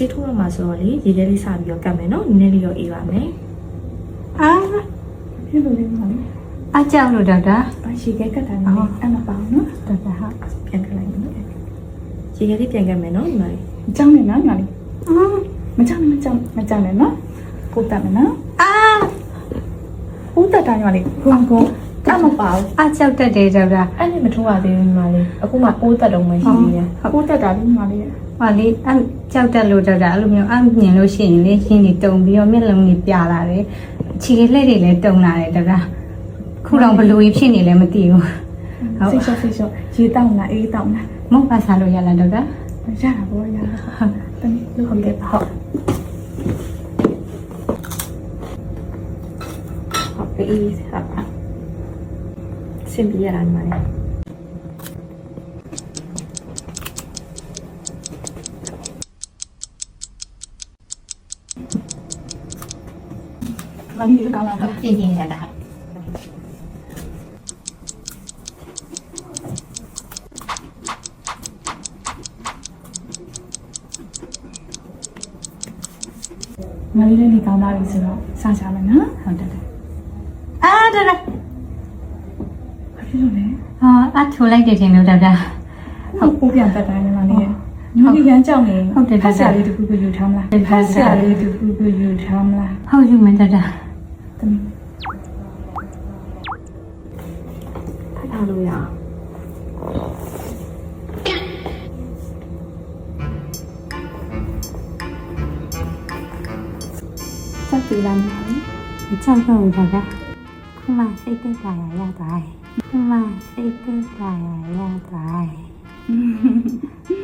ဆေးထိုးရမှာဆိုတော့လေရေထဲလေးစပြီးတော့ကတ်မယ်နော်နည်းနည်းလေးတော့အေးပါမယ်အာဖြစ်လို့လေးမလေးအကြောက်လို့ဒေါက်တာဘာရှိခဲကတ်တာလဲအဲ့မပါဘူးနော်ဒေါက်တာဟာပြန်ကတ်လိုက်မယ်နော်ရေထဲလေးပြန်ကတ်မယ်နော်ဒီမှာလေးအကြောင်းနဲ့နော်ညီမလေးအာမကြောက်နဲ့မကြောက်မကြောက်နဲ့နော်ကိုတက်မယ်နော်အာဦးတက်တာညီမလေးဘုံကုန်း အမပါဘူးအကြောက်တတ်တယ်ဒေါက်တာအဲ့နဲ့မထိုးပါသေးဘူးဒီမှာလေးအခုမှပိုးတက်တော့မှရှိသေးတယ်ကိုတက်တာလေးညီမလေးဟာလေအကြောက်တတ်လို့ဒေါက်တာအဲ့လိုမျိုးအမြင်လို့ရှိရင်လေရှင်းနေတုံပြီးတော့မျက်လုံးကြီးပြလာတယ်ခြေလက်တွေလည်းတုံလာတယ်ဒေါက်တာခုတော့ဘလို့ဖြစ်နေလဲမသိဘူးစိတ်ရှော့စိတ်ရှော့ရေတောင်းလားအေးတောင်းလားမဟုတ်ပါစားလို့ရလားဒေါက်တာရတာပေါ့ရတာတမီးလို့ဟုတ်ကဲ့ပါဟုတ်ဟုတ်ပြီဟုတ်ပါ စင်ပြရတာဒီမှာလေးမလေးကောင်းလားပြင်းပြင်းရတာမလေးလည်းနေ ဖြစ်လို့လဲဟာအထိုးလိုက်တယ်တင်လို့ဒေါက်တာဟုတ်ပိုးပြန်တက်တိုင်းညီမလေးညီမလေးရမ်းကြောက်နေဖတ်ဆရာလေးတခုခုယူထားမလားဖတ်ဆရာလေးတခုခုယူထားမလားဟုတ်ယူမယ်ဒေါက်တာတမီးဖတ်ထားလို့ရအောင်စက်တီလာညီမလေးမကြောက်တော့ဘူးဒေါက်တာခုမှစိတ်သက် သာရရသွားတယ်ခုမှစိတ်သက်သာရရသွားတယ်